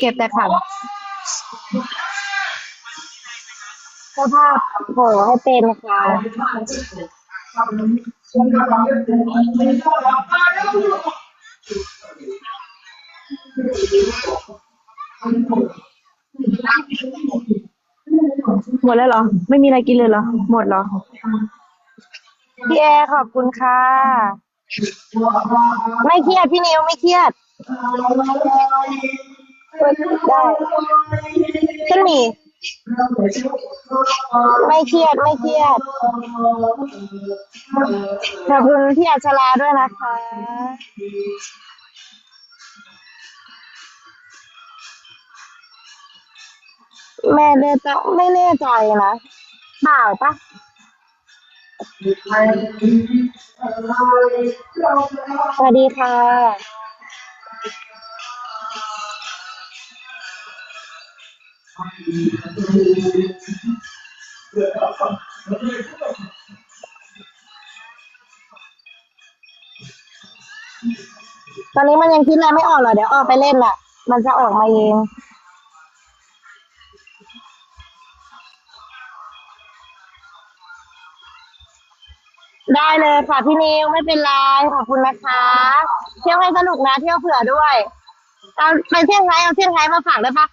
เก็บแต่ขันเสื้อผ้าโผล่ให้เป็นค่ะ หมดแล้วเหรอ ไม่มีอะไรกินเลยเหรอ หมดเหรอ พี่แอร์ขอบคุณค่ะ ไม่เครียดพี่นิวไม่เครียด ได้ขึ้นหมีไม่เครียดไม่เครียด ขอบคุณพี่อัชราด้วยนะคะ แม่เดจะไม่แน่ใจนะเปล่าปะสวัสดีค่ะ ตอนนี้มันยังคิดอะไรไม่ออกหรอกเดี๋ยวออกไปเล่นแหละมันจะออกมาเองได้เลยค่ะพี่นิวไม่เป็นไรขอบคุณนะคะ เที่ยวให้สนุกนะเที่ยวเผื่อด้วยเอาไปเที่ยวไทยเอาเที่ยวไทยมาฝากได้ปะ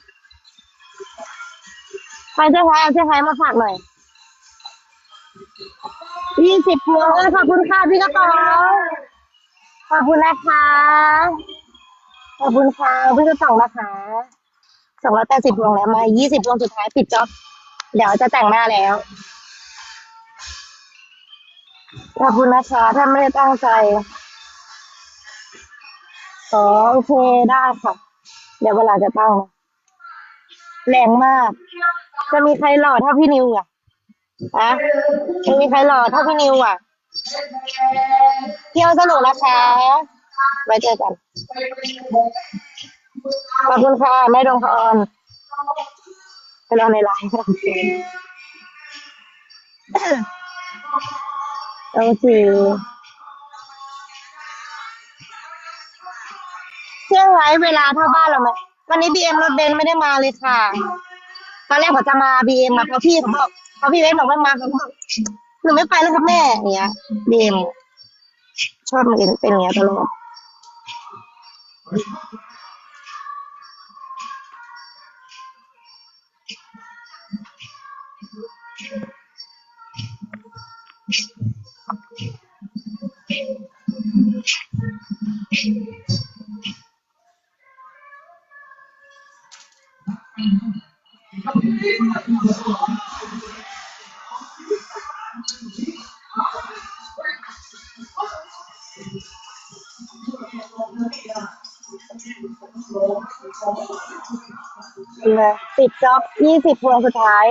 ไปเที่ยวไทยเอาเที่ยวไทยมาฝากหน่อยยี่สิบพวงเออขอบคุณค่ะพี่กระป๋องขอบคุณนะคะ ขอบคุณค่ะพี่กระป๋องนะคะสองร้อยแปดสิบพวงแล้วมายี่สิบพวงสุดท้ายปิดจ็อบเดี๋ยวจะแต่งหน้าแล้วขอบคุณนะคะถ้าไม่ได้ตั้งใจอ๋อโอเคได้ค่ะ เดี๋ยวเวลาจะตั้งแรงมาก จะมีใครหล่อเท่าพี่นิวอะอะจะมีใครหล่อเท่าพี่นิวอะเที่ยวสนุกนะคะไว้เจอกัน ขอบคุณค่ะแม่ดวงพรไปรอในไลน์โอเคเชื่อไว้เวลาเท่าบ้านเราไหมวันนี้บีเอ็มรถเบนซ์ไม่ได้มาเลยค่ะ ตอนแรกเขาจะมาบีเอ็มมาเพราะพี่เขาบอกเพราะพี่เบนบอกไม่มาเขาบอกหนูไม่ไปแล้วครับแม่เนี้ยบีเอ็มชอบมันเป็นอย่างเงี้ยตลอด เลยปิดจ็อบยี่สิบพวงสุดท้าย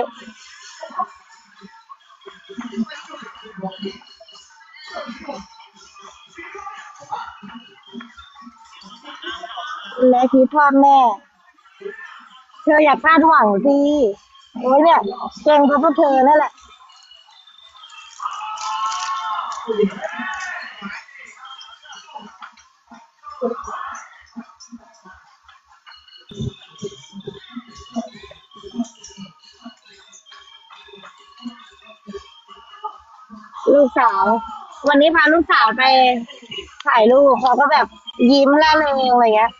และคิดทอแม่ เธออย่าคาดหวังสิโอ้ยเนี่ย เก่งเพราะพวกเธอนั่นแหละ ลูกสาว วันนี้พาลูกสาวไปถ่ายรูปเขาก็แบบยิ้มล่าเริงอะไรเงี้ย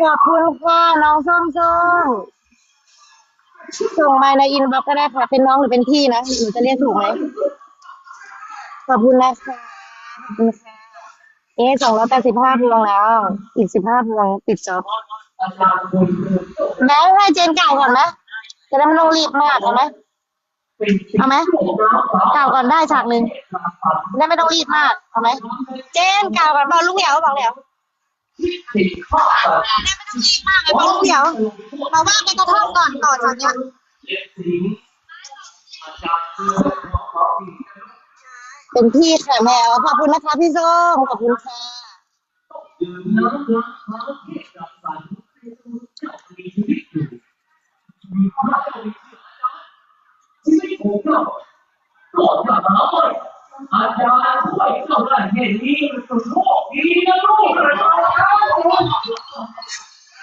ขอบคุณค่ะน้องส้มส้มส่งมาในอินบ็อกซ์ก็ได้ค่ะ เป็นน้องหรือเป็นพี่นะหนูจะเรียกถูกไหมขอบคุณนะคะ เอ๊สองร้อยแปดสิบห้าพวงแล้ว อีกสิบห้าพวงปิดจ็อบแบงค์ให้เจนเก่าก่อนไหมจะได้ไม่ต้องรีบมากเอาไหมเอาไหมเก่าก่อนได้ฉากหนึ่งได้ไม่ต้องรีบมากเอาไหมเจนเก่าก่อนบอกลูกเหลียวบอกเหลียวได้ไม่ต้องรีบมากเลยบอกลูกเดี๋ยวมาว่าไปกระท่อมก่อนต่อจากเนี้ย เป็นพี่ค่ะแมวขอบคุณนะคะพี่ส้มขอบคุณค่ะอาจารย์ช่วยเข้าได้แค่นี้มันโชคดีนะลูก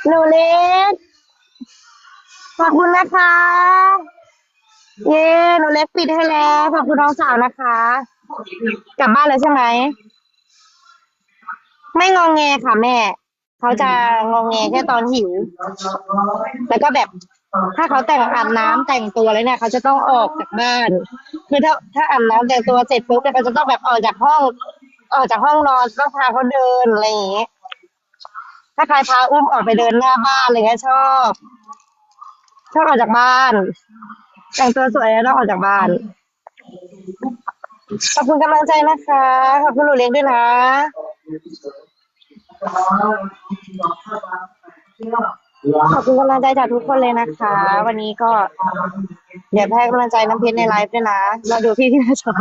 หนูเล็กขอบคุณนะคะ เย้หนูเล็กปิดให้แล้ว ขอบคุณน้องสาวนะคะ กลับบ้านเลยใช่ไหม ไม่งองแงค่ะแม่ เขาจะงองแงแค่ตอนหิว แล้วก็แบบถ้าเขาแต่งอาบน้ำแต่งตัวแล้วเนี่ยเขาจะต้องออกจากบ้าน คือถ้าถ้าอาบน้ำแต่งตัวเสร็จปุ๊บเนี่ยเขาจะต้องแบบออกจากห้อง ออกจากห้องนอนต้องพาเขาเดินอะไรอย่างเงี้ยถ้าใครพาอุ้มออกไปเดินหน้าบ้านอะไรเงี้ยชอบชอบออกจากบ้าน แต่งตัวสวยแล้วต้องออกจากบ้าน ขอบคุณกำลังใจนะคะ ขอบคุณหนูเล็กด้วยนะ ขอบคุณกำลังใจจากทุกคนเลยนะคะ วันนี้ก็เดี๋ยวให้กำลังใจน้ำเพชรในไลฟ์ด้วยนะเราดูพี่ที่หน้าจอ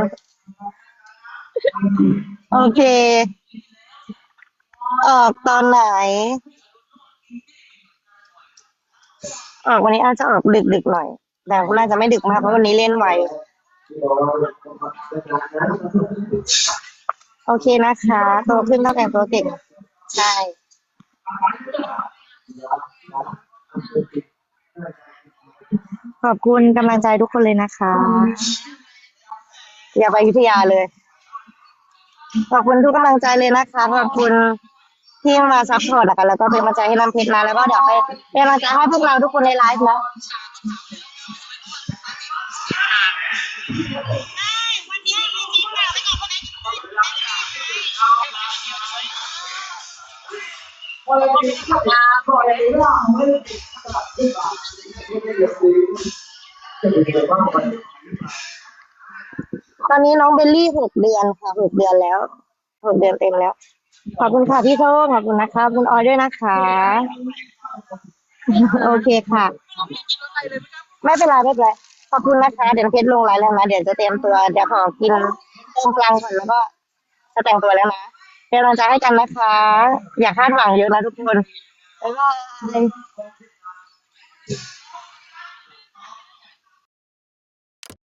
โอเค ออกตอนไหน ออกวันนี้อาจจะออกดึกดึกๆหน่อย แต่น่าจะไม่ดึกมากเพราะวันนี้เล่นไว โอเคนะคะโตขึ้นต้องแต่งตัวเก่งใช่ขอบคุณกำลังใจทุกคนเลยนะคะ อย่าไปอยุธยาเลย ขอบคุณทุกกำลังใจเลยนะคะ ขอบคุณที่มาซัพพอร์ตกันแล้วก็เป็นกำลังใจให้น้ำเพชรนะแล้วก็เดี๋ยวไปเป็นกำลังใจให้พวกเราทุกคนในไลฟ์นะ ตอนนี้น้องเบลลี่หกเดือนค่ะหกเดือนแล้วหกเดือนเต็มแล้ว ขอบคุณค่ะพี่โชคขอบคุณนะคะคุณออยด้วยนะคะ โอเคค่ะ ไม่เป็นไรไม่เป็นไร ขอบคุณนะคะเดี๋ยวเพชรลงไลน์แล้วนะ เดี๋ยวจะเตรียมตัวเดี๋ยวขอกินตรงกลางก่อนแล้วก็จะแต่งตัวแล้วนะเป็นกำลังใจให้กันนะคะ อย่าคาดหวังเยอะนะทุกคนแล้วก็